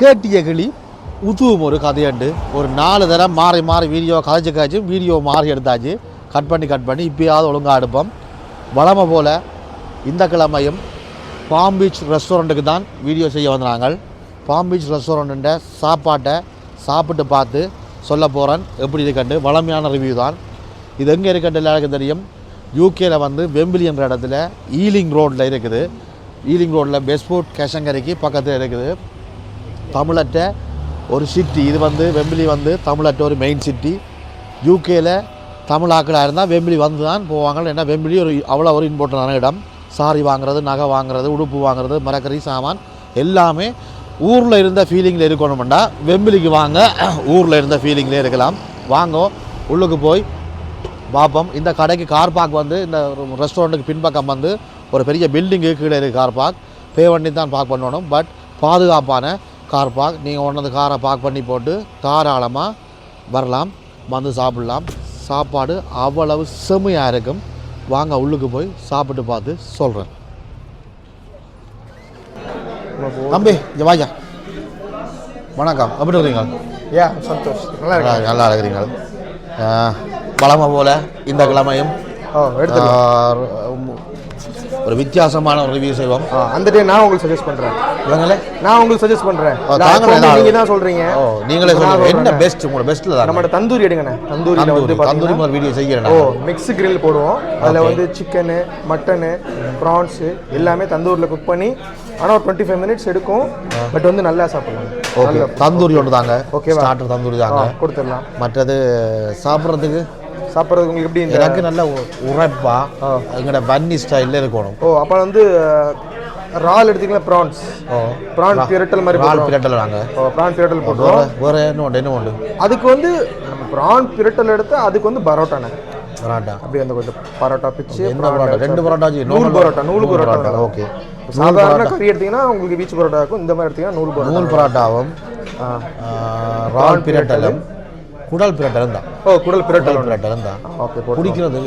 கேட்டிய கிளி உதுவும் ஒரு கதையண்டு. ஒரு நாலு தடவை மாறி மாறி வீடியோ கதைச்சு காய்ச்சி வீடியோ மாறி எடுத்தாச்சு. கட் பண்ணி கட் பண்ணி இப்போயாவது ஒழுங்காக எடுப்போம். வளமை போல் இந்த கிழமையும் பாம் பீச் ரெஸ்டாரண்ட்டுக்கு தான் வீடியோ செய்ய வந்தாங்க பாம் பீச் ரெஸ்டாரண்ட்ட சாப்பாட்டை சாப்பிட்டு பார்த்து சொல்ல போகிறேன் எப்படி இருக்கண்டு வளமையான ரிவ்யூ தான். இது எங்கே இருக்கண்டு எல்லாருக்கும் தெரியும். யூகேல வந்து வெம்பிலியன்ற இடத்துல ஈலிங் ரோட்டில் இருக்குது. ஈலிங் ரோட்டில் பெஸ்போர்ட் கேஷங்கரைக்கு பக்கத்தில் இருக்குது. தமிழற்ற ஒரு சிட்டி இது வந்து வெம்பிலி வந்து தமிழற்ற ஒரு மெயின் சிட்டி யூகேயில் தமிழ் ஆக்களாக இருந்தால் வெம்பிலி வந்து தான் போவாங்க. ஏன்னா வெம்பிலி ஒரு அவ்வளோ ஒரு இம்பார்ட்டண்டான இடம். சாரி வாங்குறது நகை வாங்குறது உடுப்பு வாங்குறது மரக்கறி சாமான் எல்லாமே ஊரில் இருந்த ஃபீலிங்கில் இருக்கணும்டா. வெம்பிலிக்கு வாங்க ஊரில் இருந்த ஃபீலிங்லேயே இருக்கலாம். வாங்க உள்ளுக்கு போய் பார்ப்போம் இந்த கடைக்கு கார் பார்க் வந்து இந்த ரெஸ்டாரண்ட்டுக்கு பின்பக்கம் வந்து ஒரு பெரிய பில்டிங்கு கீழே இருக்குது கார் பார்க் பே பண்ணி தான் பார்க் பண்ணணும். பட் பாதுகாப்பான கார் பார்க் நீங்கள் ஒன்று அந்த காரை பார்க் பண்ணி போட்டு தாராளமாக வரலாம். வந்து சாப்பிடலாம். சாப்பாடு அவ்வளவு செமையாக இருக்கும். வாங்க உள்ளுக்கு போய் சாப்பிட்டு பார்த்து சொல்கிறேன் தம்பி இங்க வாங்க வணக்கம். எப்படி இருக்கீங்க? யா சந்தோஷ். நல்லா இருக்கு நல்லா இருக்கிறீங்க. பழமை போல இந்த கிழமையும் ஒரு வித்தியாசமான ஒரு ரிவ்யூ செய்வோம் அந்த டே நான் உங்களுக்கு சஜஸ்ட் பண்றேன். இவங்களே? நான் உங்களுக்கு சஜஸ்ட் தாங்களே நான் தான். சொல்றீங்க. ஓ நீங்களே நான் சொல்லுங்க. என்ன. பெஸ்ட் உங்களோட பெஸ்ட்டில் தான் நம்மளோட தந்தூரி எடுங்கண்ணே. தந்தூரியில் வந்து தந்தூரி தந்தூரி மாதிரி வீடியோ செய்கிறேன் ஓ. மிக்ஸ் கிரில் போடுவோம். அதில். வந்து சிக்கனு மட்டனு ப்ரான்ஸு எல்லாமே தந்தூரில் குக் பண்ணி ஆனால் ஒரு டுவெண்ட்டி ஃபைவ் மினிட்ஸ் எடுக்கும் பட் வந்து நல்லா சாப்பிடலாம். ஓகே தந்தூரி ஒன்று தாங்க. ஓகேவா? ஸ்டார்டர் தந்தூரி தாங்க. கொடுத்துடலாம். மற்றது சாப்பிட்றதுக்கு சாப்பிட்றதுக்கு உங்களுக்கு எப்படி இந்த எனக்கு நல்ல உரைப்பா. எங்களோட பன்னி ஸ்டைலில் இருக்கணும். ஓ அப்போ வந்து ரால் எடுத்தீங்களா ப்ரான்ஸ் ஓ. ப்ரான் பிரட்டல் மாதிரி ரால். பிரட்டல் வாங்க. ஓ ப்ரான் பிரட்டல் போடுறோம் வேற என்ன உண்டு என்ன உண்டு? அதுக்கு வந்து நம்ம ப்ரான் பிரட்டல் எடுத்தா அதுக்கு வந்து பரோட்டாண்ணே பரோட்டா. அப்படியே அந்த கொஞ்சம் பரோட்டா பிச்சு என்ன பரோட்டா ரெண்டு பரோட்டா நூல் பரோட்டா நூல் பரோட்டா ஓகே. சாதாரண கறி எடுத்தீங்கன்னா உங்களுக்கு பீச் பரோட்டா இருக்கும் இந்த மாதிரி எடுத்தீங்கன்னா நூல் பரோட்டா நூல் பரோட்டாவும் ரால் பிரட்டலும் குடல் பிரட்டலும் தான் ஓ குடல் பிரட்டல் பிரட்டலும் தான் ஓகே போட்டு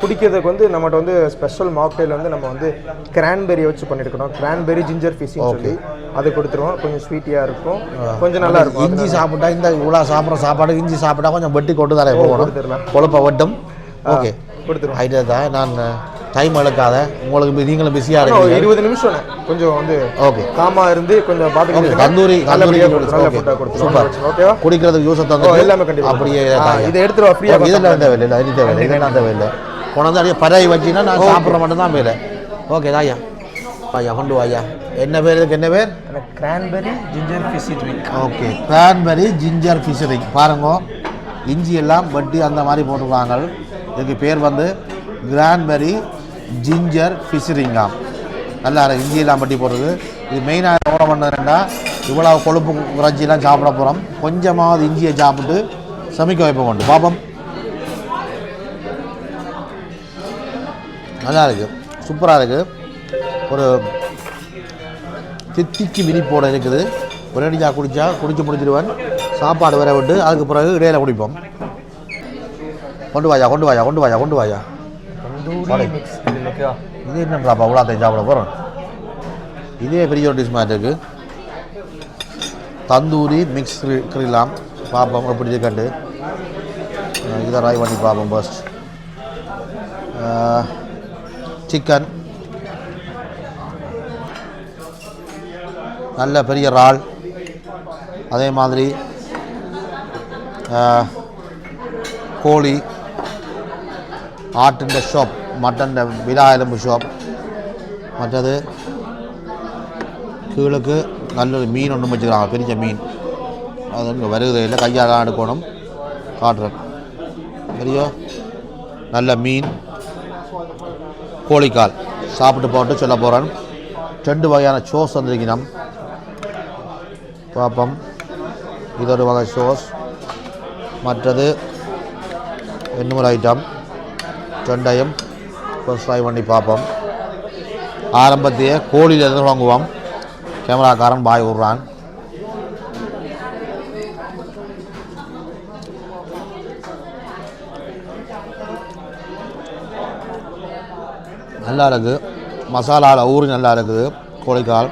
குடிக்கிறதுக்கு வந்து நம்மகிட்ட வந்து ஸ்பெஷல் மாக்டெயில் வந்து நம்ம வந்து கிரான்பெரி வச்சு பண்ணிருக்கோம் கிரான்பெரி ஜிஞ்சர் ஃபிஷ்னு சொல்லி அது கொடுத்துருவோம். கொஞ்சம் ஸ்வீட்டியாக இருக்கும். கொஞ்சம் நல்லா இருக்கும். இஞ்சி சாப்பிட்டா இந்த இவ்வளோ சாப்பிட்ற சாப்பாடு இஞ்சி சாப்பிட்டா கொஞ்சம் வெட்டி கொண்டு தரேன் போகணும். கொழுப்பை வெட்டும். ஓகே கொடுத்துருவோம். ஐடியா தான். நான் டைம் எடுக்காத. உங்களுக்கு நீங்களும் பிஸியாக இருக்கீங்க. இருபது நிமிஷம் கொஞ்சம் வந்து ஓகே காமா இருந்து கொஞ்சம் பார்த்துக்கிட்டு தந்தூரி கொடுத்துருவோம் சூப்பர் ஓகேவா குடிக்கிறதுக்கு யூஸ் தந்து எல்லாமே கண்டிப்பா அப்படியே இதை எடுத்துருவா ஃப்ரீயாக இதெல்லாம் தேவையில்லை இது தேவையில்லை. இதெல்லாம் தேவையில்லை. கொண்டு வந்து அப்படியே பறவை வச்சின்னா நான் சாப்பிட்ற மட்டும் தான் வேலை. ஓகே தாயா ஐயா கொண்டு வாயா என்ன பேர் இதுக்கு என்ன பேர்? Cranberry ginger fizzy drink okay cranberry ginger fizzy drink பாருங்க. இஞ்சி எல்லாம் வட்டி அந்த மாதிரி போட்டுருக்காங்க. இதுக்கு பேர் வந்து கிரான்பெரி ஜிஞ்சர் ஃபிஷரிங்காம் நல்லா இருக்கு இஞ்சி எல்லாம் வட்டி போடுறது. இது மெயினாக ஓட பண்ணதுன்னா இவ்வளோ கொழுப்பு குறைச்சிலாம் சாப்பிட போகிறோம் கொஞ்சமாவது இஞ்சியை சாப்பிட்டு சமைக்க வைப்போம் கொண்டு. பாப்போம் நல்லா இருக்கு. சூப்பராக இருக்குது ஒரு தித்திக்கு விரிப்போட இருக்குது. ஒரேடியாக குடித்தா குடிச்சு முடிச்சிடுவேன் சாப்பாடு வர விட்டு அதுக்கு பிறகு இடையில குடிப்போம். கொண்டு வாயா கொண்டு வாயா கொண்டு வாயா கொண்டு வாயா. இது என்னன்றாப்பா உலாத்தையும் சாப்பிட போகிறோம் இதே பெரிய ஒரு டிஷ் மாதிரி இருக்குது தந்தூரி மிக்ஸ் கிரிலாம். பார்ப்போம் எப்படி இருக்கண்டு இதை ட்ரை பண்ணி பார்ப்போம் ஃபர்ஸ்ட் சிக்கன் நல்ல பெரிய இறால். அதே மாதிரி கோழி. ஆர்ட் இந்த ஷாப் மட்டன் விலா எலும்பு ஷாப் மற்றது கீழுக்கு நல்லொரு மீன் ஒன்று வச்சுக்கிறாங்க பெரிய மீன். அது இங்கே வருகிறது இல்லை கையால் எடுக்கணும். காட்டுறேன். பெரிய நல்ல மீன். கோழிக்கால். சாப்பிட்டு போட்டு சொல்ல போகிறேன் ரெண்டு வகையான சோஸ் வந்திருக்கணும் பார்ப்போம் இது ஒரு வகை சோஸ் மற்றது இன்னொரு ஐட்டம் ரெண்டையும் ஃபர்ஸ்ட் பண்ணி பார்ப்போம். ஆரம்பத்தையே கோழியிலேருந்து வாங்குவோம். கேமராக்காரன் பாய் விடுறான் நல்லா இருக்குது. மசாலாவில் ஊறி நல்லா இருக்குது. கோழிக்கால்.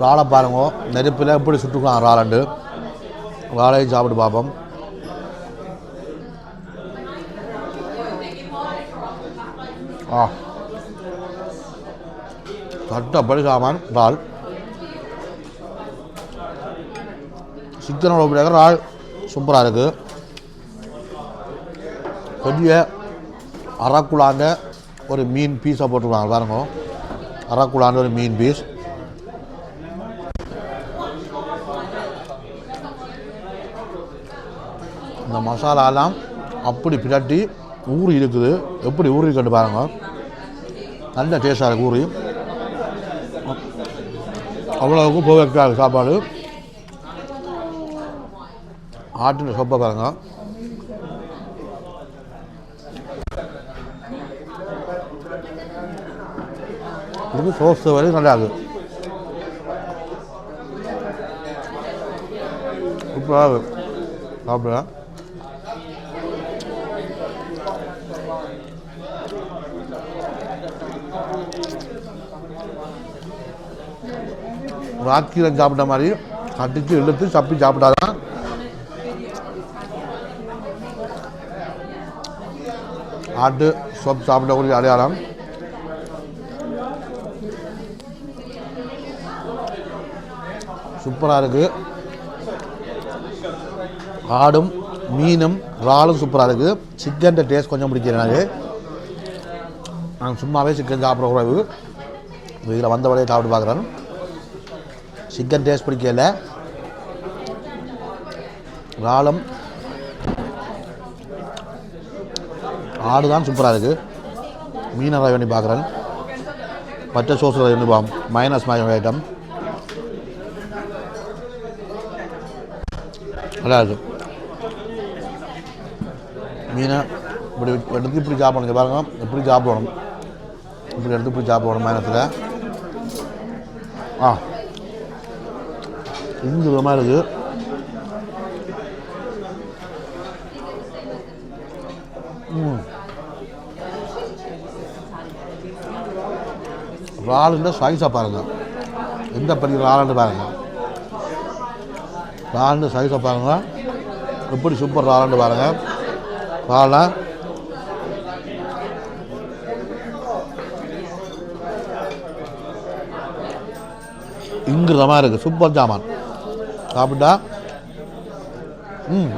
இறாலை பாருங்க. நெருப்பில் எப்படி சுட்டுக்கலாம் இறாலண்டு. இறாலையும் சாப்பிட்டு பார்ப்போம். ஆ. கட்டப்படி சாமான் இறால் சிக்கனோட பிள்ளைங்க இறால் சூப்பராக இருக்குது பெரிய அறக்குழாண்ட ஒரு மீன் பீஸை போட்டுருவாங்க பாருங்க. அறக்குழாண்ட ஒரு மீன் பீஸ் இந்த மசாலாலாம் அப்படி பிரட்டி ஊறி இருக்குது. எப்படி ஊறி கண்டு பாருங்க. நல்ல டேஸ்டாக இருக்குது ஊறி. அவ்வளோவுக்கு போக சாப்பாடு. ஆட்டின சொப்பை பாருங்க. இது சோஸ் வரை நல்லா இருக்குது சூப்பராக இருக்கு. ராத்திரம் சாப்பிட்ட மாதிரி கட்டிச்சு இழுத்து சப்பி சாப்பிட்டாதான். ஆட்டு சோப் சாப்பிடக்கூடிய அடையாளம். சூப்பராக இருக்குது ஆடும் மீனும் இறாலும் சூப்பராக இருக்குது சிக்கன் டேஸ்ட் கொஞ்சம் பிடிக்கிறேன் எனக்கு நான் சும்மாவே சிக்கன் சாப்பிட உறவு இதில் வந்த வழியை சாப்பிட்டு பார்க்குறேன் சிக்கன் டேஸ்ட் பிடிக்கல. இறாலும் ஆடு தான் சூப்பராக இருக்குது மீனை ட்ரை பண்ணி பார்க்குறேன் மற்ற சோஸில் பாம். மைனஸ் மாதிரி ஐட்டம் நல்லா இருக்கு. மீனை இப்படி எடுத்து இப்படி சாப்பிடணும். பாருங்கள் பாருங்க. இப்படி சாப்பிடணும்? இப்படி எடுத்து இப்படி சாப்பிடணும். மைனத்தில் ஆ. இந்த விதமாக இருக்குது ம். இறாலுன்ற சைஸாக பாருங்கள் எந்த பெரிய இறாலுன்னு பாருங்கள் இறாலுன்ற சைஸை பாருங்கள் எப்படி சூப்பர் இறாலுன்னு பாருங்கள் இறாலை இங்கிருந்தமாக இருக்குது சூப்பர் ஜாமான் சாப்பிட்டா? ம்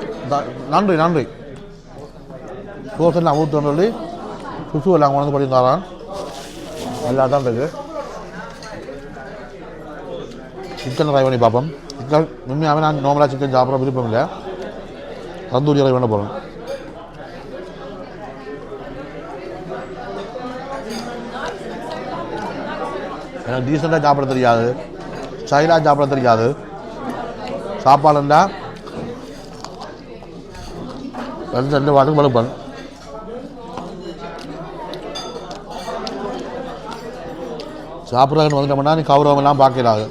நன்றி நன்றி. தோசைலாம் நான் ஊற்றுன்னு சொல்லி சுசு எல்லாம் கொண்டு வந்து பண்ணி தரான் நல்லா தான் இருக்குது சிக்கன் ட்ரை பண்ணி பார்ப்போம். சிக்கன் உண்மையாகவே நான் நார்மலாக சிக்கன் சாப்பிட விருப்பம் இல்லை. தந்தூரி ட்ரை பண்ண போகிறோம் எனக்கு டீசெண்டாக சாப்பிட தெரியாது. சைலா சாப்பிட தெரியாது. சாப்பாடுண்டா. ரெண்டு ரெண்டு வாட்டுக்கு வலுப்பன் சாப்பிட்றதுன்னு வந்துட்டோம்னா நீ கௌரவம்லாம் பார்க்கிறாது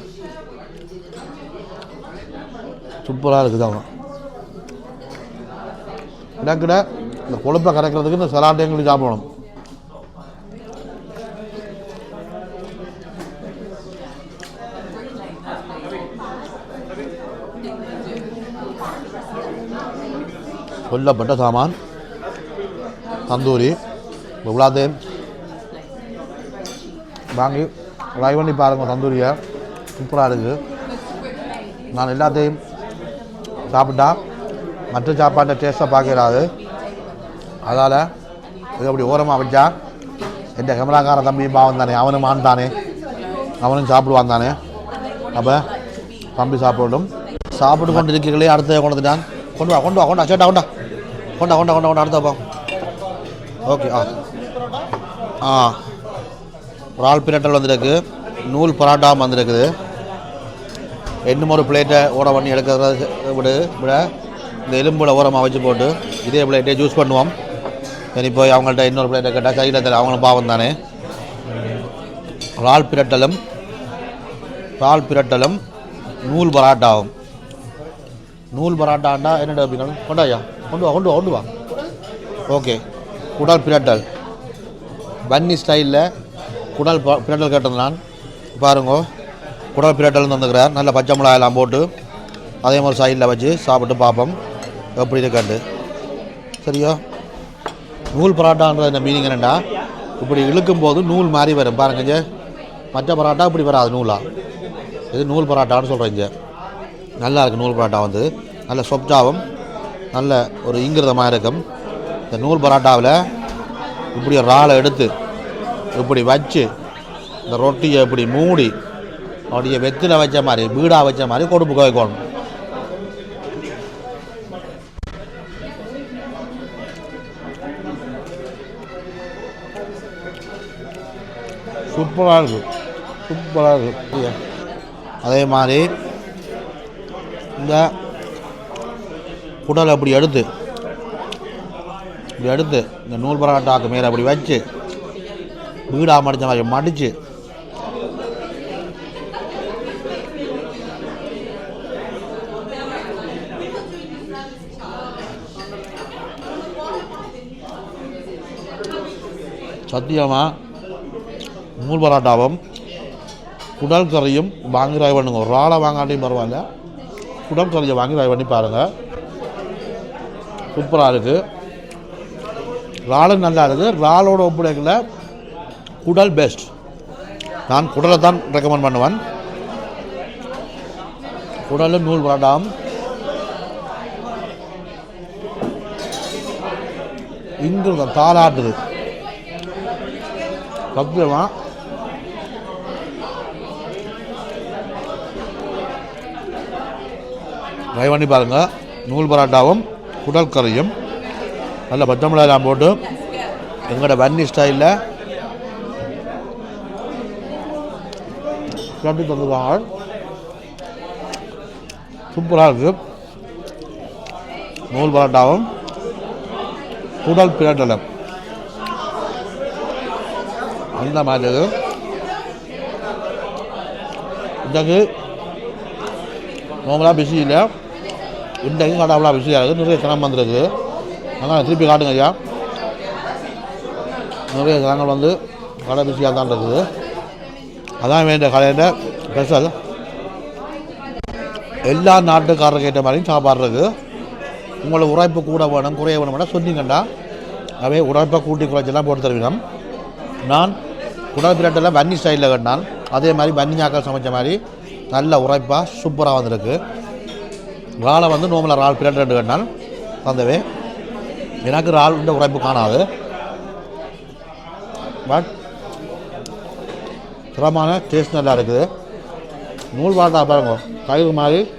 சூப்பராக இருக்குது அவங்க கிடக்கிட இந்த கொழுப்பை கரைக்கிறதுக்கு இந்த சலாட்டையும் சாப்பிடணும். கொல்லப்பட்ட சாமான் தந்தூரி இவ்வளோத்தையும் வாங்கி ட்ரை பண்ணி பாருங்கள் தந்தூரியை. சூப்பராக இருக்குது நான் எல்லாத்தையும் சாப்பிட்டா மற்ற சாப்பாட்டை டேஸ்ட்டாக பார்க்கறாது அதால் இது அப்படி ஓரமாக வச்சா எந்த கேமராக்கார தம்பியும் பாவம் தானே அவனும் ஆண் தானே அவனும் சாப்பிடுவான் தானே. அப்போ தம்பி சாப்பிடும் சாப்பிட்டு கொண்டு இருக்கிறீங்களே அடுத்த கொண்டு வந்துட்டான் கொண்டு வா கொண்டு வா கொண்டா சேட்டா கொண்டா கொண்டா கொண்டா கொண்டா கொண்டா அடுத்த ஓகே ஆ. ஆ. இறால் பிரட்டல் வந்துருக்கு. நூல் பராட்டாவும் வந்திருக்குது. இன்னும் ஒரு பிளேட்டை ஓட பண்ணி எடுக்கிறது விடு விட. இந்த எலும்புல ஓரமாக வச்சு போட்டு இதே பிளேட்டே ஜூஸ் பண்ணுவோம். சரி போய் அவங்கள்ட்ட இன்னொரு பிளேட்டை கேட்டால் சைடில் அவங்களும் பாவம் தானே. இறால் பிரட்டலும் இறால் பிரட்டலும் நூல் பராட்டாவும். நூல் பராட்டாண்டா என்னடா அப்படின்னா கொண்டா ஐயா கொண்டு வா கொண்டு வா கொண்டு வா. ஓகே குடல் பிராட்டல். பன்னி ஸ்டைலில் குடல் பிராட்டல் பிரட்டல் கேட்டது நான். பாருங்க. குடல் பிரட்டல் தந்துக்கிறார் நல்ல பச்சை மிளகாயெல்லாம் போட்டு. அதே மாதிரி சைடில் வச்சு சாப்பிட்டு பார்ப்போம். எப்படி இருக்காண்டு சரியா? நூல் பராட்டான்றது என்ன மீனிங் என்னென்னா இப்படி இழுக்கும் போது நூல் மாதிரி வரும். பாருங்க இங்க. மற்ற பரோட்டா இப்படி வராது நூலா. இது நூல் பரோட்டான்னு சொல்கிறேன் இங்கே. நல்லா இருக்குது நூல் பரோட்டா வந்து. நல்ல சொப்டாவும் நல்ல ஒரு இங்கிருதமாக இருக்கும். இந்த நூல் பரோட்டாவில் இப்படி ஒரு எடுத்து இப்படி வச்சு இந்த ரொட்டியை இப்படி மூடி அப்படியே வெத்தில வச்ச மாதிரி வீடாக வச்ச மாதிரி கொடுப்பு வைக்கணும் சூப்பராக இருக்குது சூப்பராக இருக்குது அதே மாதிரி இந்த குடலை அப்படி எடுத்து இப்படி எடுத்து இந்த நூல் பராட்டாக்கு மேலே அப்படி வச்சு வீடாக மடித்த மாதிரி மடித்து சத்தியமாக நூல் பரோட்டாவும் குடல் கறியும் வாங்கி பண்ணுங்க ஒரு ஆளை வாங்காட்டியும் பரவாயில்ல. குடல் கறியை வாங்கி ட்ரை பண்ணி பாருங்கள் சூப்பராக இருக்குது. இறாலும் நல்லா இருக்குது. இறாலோட ஒப்படைக்கல குடல் பெஸ்ட் நான் குடலை தான் ரெக்கமெண்ட் பண்ணுவேன். குடலும் நூல் பரோட்டாவும் இங்கு தாளாட்டுது சத்தியமாக ட்ரை பண்ணி பாருங்கள் நூல் பரோட்டாவும் குடல் கறியும். நல்ல பச்சை போட்டு எங்களோட வன்னி ஸ்டைலில் கட்டி தந்துருவாங்க. சூப்பராக இருக்குது நூல் பரோட்டாவும் குடல் பிரட்டலும் அந்த மாதிரி இது இதுக்கு நார்மலாக பிஸி இல்லை. இன்றைக்கும் கடவுளாக பிஸியாக இருக்குது. நிறைய சிரமம் வந்துருக்கு அதனால் திருப்பி காட்டுங்க ஐயா. நிறைய ஜனங்கள் வந்து கடை பிஸியாக தான் இருக்குது. அதான் வேண்டிய கடையில் ஸ்பெஷல். எல்லா நாட்டுக்காரருக்கு ஏற்ற மாதிரியும் சாப்பாடு இருக்குது. உங்களை உழைப்பு கூட வேணும் குறைய வேணும்னா சொன்னீங்கண்டா. அவை உழைப்பை கூட்டி குறைச்செல்லாம் போட்டு தருவினோம். நான் குடல் பிரட்டெல்லாம் வன்னி ஸ்டைலில் கட்டினான். அதே மாதிரி வன்னி ஞாக்கள் சமைச்ச மாதிரி நல்ல உரைப்பாக சூப்பராக வந்திருக்கு. இறாலை வந்து நோமலாக இறால் பிரண்டு ரெண்டு கட்டினான் வந்தவே எனக்கு இறால் இந்த உறைப்பு காணாது. பட் தரமான டேஸ்ட் நல்லா இருக்குது. நூல் பாட்டா பாருங்க கயிறு மாதிரி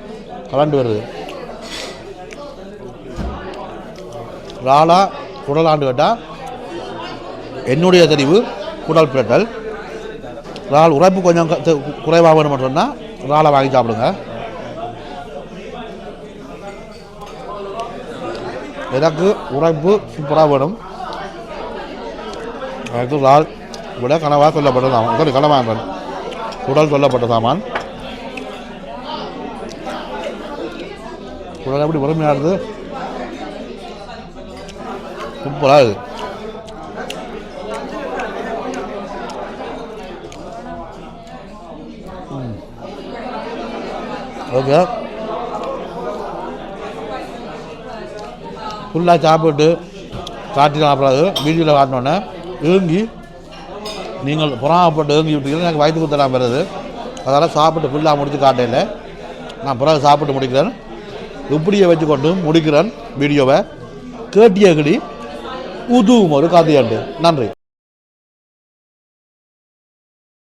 கலண்டு வருது. இறாலா குடலாண்டு கேட்டால் என்னுடைய தெரிவு குடல் பிரட்டல் இறால் உறைப்பு கொஞ்சம் க- குறைவாக வேணும் மட்டும்னா இறாலை வாங்கி சாப்பிடுங்க. எனக்கு உரைப்பு சூப்பராக வேணும். எனக்கு லால் விட கனவாக சொல்லப்பட்ட சாமான். sorry, கனவாக குடல் சொல்லப்பட்ட சாமான். குடல் எப்படி பொறுமையாக சூப்பராக இருக்குது ஓகே ஃபுல்லாக சாப்பிட்டு காட்டி சாப்பிடாது. வீடியோவில் காட்டினோன்னே ஏங்கி நீங்கள் புறாமப்பட்டு ஏங்கி விட்டீங்கன்னா எனக்கு வயிற்று குத்தலாம் வருது. அதனால் சாப்பிட்டு ஃபுல்லாக முடித்து காட்டையில் நான் பிறகு சாப்பிட்டு முடிக்கிறேன். இப்படியே வச்சுக்கொண்டு முடிக்கிறேன் வீடியோவை. கேட்டியகடி உதுவும் ஒரு கதையாண்டு. நன்றி.